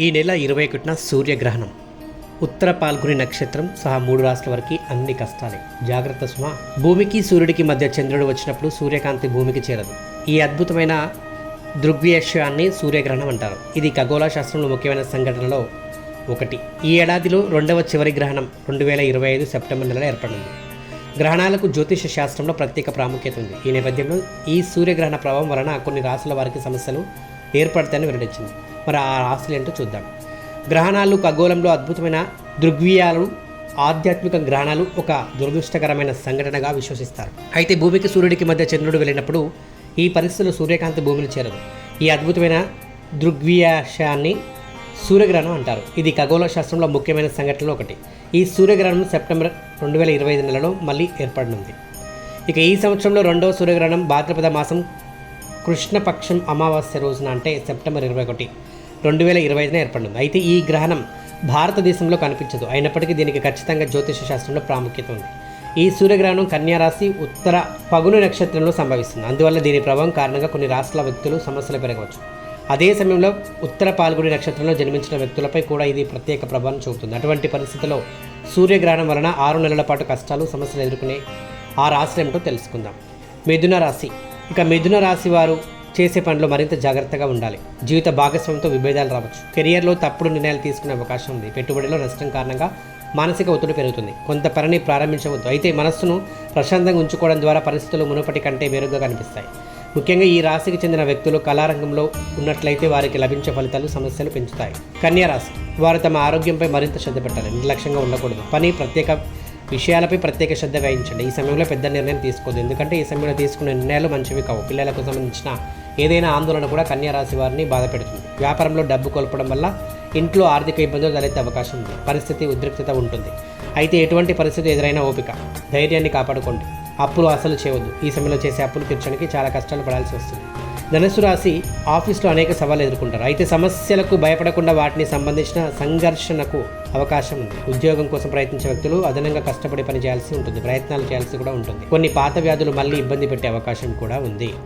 ఈ నెల ఇరవై ఒకటిన సూర్యగ్రహణం. ఉత్తర పాల్గొని నక్షత్రం సహా మూడు రాష్ట్రాల వరకు అన్ని కష్టాలే. జాగ్రత్త సుమ భూమికి సూర్యుడికి మధ్య చంద్రుడు వచ్చినప్పుడు సూర్యకాంతి భూమికి చేరదు. ఈ అద్భుతమైన దృగ్వ్యశాన్ని సూర్యగ్రహణం అంటారు. ఇది ఖగోళ శాస్త్రంలో ముఖ్యమైన సంఘటనలో ఒకటి. ఈ ఏడాదిలో రెండవ చివరి గ్రహణం రెండు వేల ఇరవై ఐదు సెప్టెంబర్ నెలలో ఏర్పడింది. గ్రహణాలకు జ్యోతిష శాస్త్రంలో ప్రత్యేక ప్రాముఖ్యత ఉంది. ఈ నేపథ్యంలో ఈ సూర్యగ్రహణ ప్రభావం వలన కొన్ని రాసుల వారికి సమస్యలు ఏర్పడతాయని వెల్లడించింది. మరి ఆ ఆస్తులు ఏంటో చూద్దాం. గ్రహణాలు ఖగోళంలో అద్భుతమైన దృగ్వీయాలు ఆధ్యాత్మిక గ్రహణాలు ఒక దురదృష్టకరమైన సంఘటనగా విశ్వసిస్తారు. అయితే భూమికి సూర్యుడికి మధ్య చంద్రుడు వెళ్ళినప్పుడు ఈ పరిస్థితుల్లో సూర్యకాంతి భూమిని చేరదు. ఈ అద్భుతమైన దృగ్వ్యాసాన్ని సూర్యగ్రహణం అంటారు. ఇది ఖగోళ శాస్త్రంలో ముఖ్యమైన సంఘటనలో ఒకటి. ఈ సూర్యగ్రహణం సెప్టెంబర్ రెండు వేల ఇరవై ఐదు నెలలో మళ్ళీ ఏర్పడనుంది. ఇక ఈ సంవత్సరంలో రెండవ సూర్యగ్రహణం భాద్రపద మాసం కృష్ణపక్షం అమావాస్య రోజున అంటే సెప్టెంబర్ ఇరవై ఒకటి రెండు వేల ఇరవై ఐదున ఏర్పడింది. అయితే ఈ గ్రహణం భారతదేశంలో కనిపించదు. అయినప్పటికీ దీనికి ఖచ్చితంగా జ్యోతిష శాస్త్రంలో ప్రాముఖ్యత ఉంది. ఈ సూర్యగ్రహణం కన్యా రాశి ఉత్తర పగును నక్షత్రంలో సంభవిస్తుంది. అందువల్ల దీని ప్రభావం కారణంగా కొన్ని రాష్ట్రాల వ్యక్తులు సమస్యలు పెరగవచ్చు. అదే సమయంలో ఉత్తర పాల్గొని నక్షత్రంలో జన్మించిన వ్యక్తులపై కూడా ఇది ప్రత్యేక ప్రభావం చూపుతుంది. అటువంటి పరిస్థితుల్లో సూర్యగ్రహణం వలన ఆరు నెలల పాటు కష్టాలు సమస్యలు ఎదుర్కొనే ఆ రాశి ఏమిటో తెలుసుకుందాం. మిథున రాశి ఇక మిథున రాశి వారు చేసే పనిలో మరింత జాగ్రత్తగా ఉండాలి. జీవిత భాగస్వామితో విభేదాలు రావచ్చు. కెరియర్లో తప్పుడు నిర్ణయాలు తీసుకునే అవకాశం ఉంది. పెట్టుబడిలో నష్టం కారణంగా మానసిక ఒత్తిడి పెరుగుతుంది. కొంత పనిని ప్రారంభించవద్దు. అయితే మనస్సును ప్రశాంతంగా ఉంచుకోవడం ద్వారా పరిస్థితులు మునుపటి కంటే మెరుగ్గా కనిపిస్తాయి. ముఖ్యంగా ఈ రాశికి చెందిన వ్యక్తులు కళారంగంలో ఉన్నట్లయితే వారికి లభించే ఫలితాలు సమస్యలు పెంచుతాయి. కన్యా రాశి వారు తమ ఆరోగ్యంపై మరింత శ్రద్ధ పెట్టాలి. నిర్లక్ష్యంగా ఉండకూడదు. పని ప్రత్యేక విషయాలపై ప్రత్యేక శ్రద్ధ వహించండి. ఈ సమయంలో పెద్ద నిర్ణయం తీసుకోదు ఎందుకంటే ఈ సమయంలో తీసుకునే నిర్ణయాలు మంచివి కావు. పిల్లలకు సంబంధించిన ఏదైనా ఆందోళన కూడా కన్యారాశి వారిని బాధపెడుతుంది వ్యాపారంలో డబ్బు కోల్పడం వల్ల ఇంట్లో ఆర్థిక ఇబ్బందులు తలెత్తే అవకాశం ఉంది. పరిస్థితి ఉద్రిక్తత ఉంటుంది. అయితే ఎటువంటి పరిస్థితి ఎదురైనా ఓపిక ధైర్యాన్ని కాపాడుకోండి. అప్పులు అసలు చేయవద్దు. ఈ సమయంలో చేసే అప్పులు తీర్చడానికి చాలా కష్టాలు పడాల్సి వస్తుంది. ధనుసు రాశి ఆఫీస్లో అనేక సవాళ్ళు ఎదుర్కొంటారు. అయితే సమస్యలకు భయపడకుండా వాటిని సంబంధించిన సంఘర్షణకు అవకాశం ఉంది. ఉద్యోగం కోసం ప్రయత్నించే వ్యక్తులు అదనంగా కష్టపడి పని చేయాల్సి ఉంటుంది. ప్రయత్నాలు చేయాల్సి కూడా ఉంటుంది. కొన్ని పాత వ్యాధులు మళ్ళీ ఇబ్బంది పెట్టే అవకాశం కూడా ఉంది.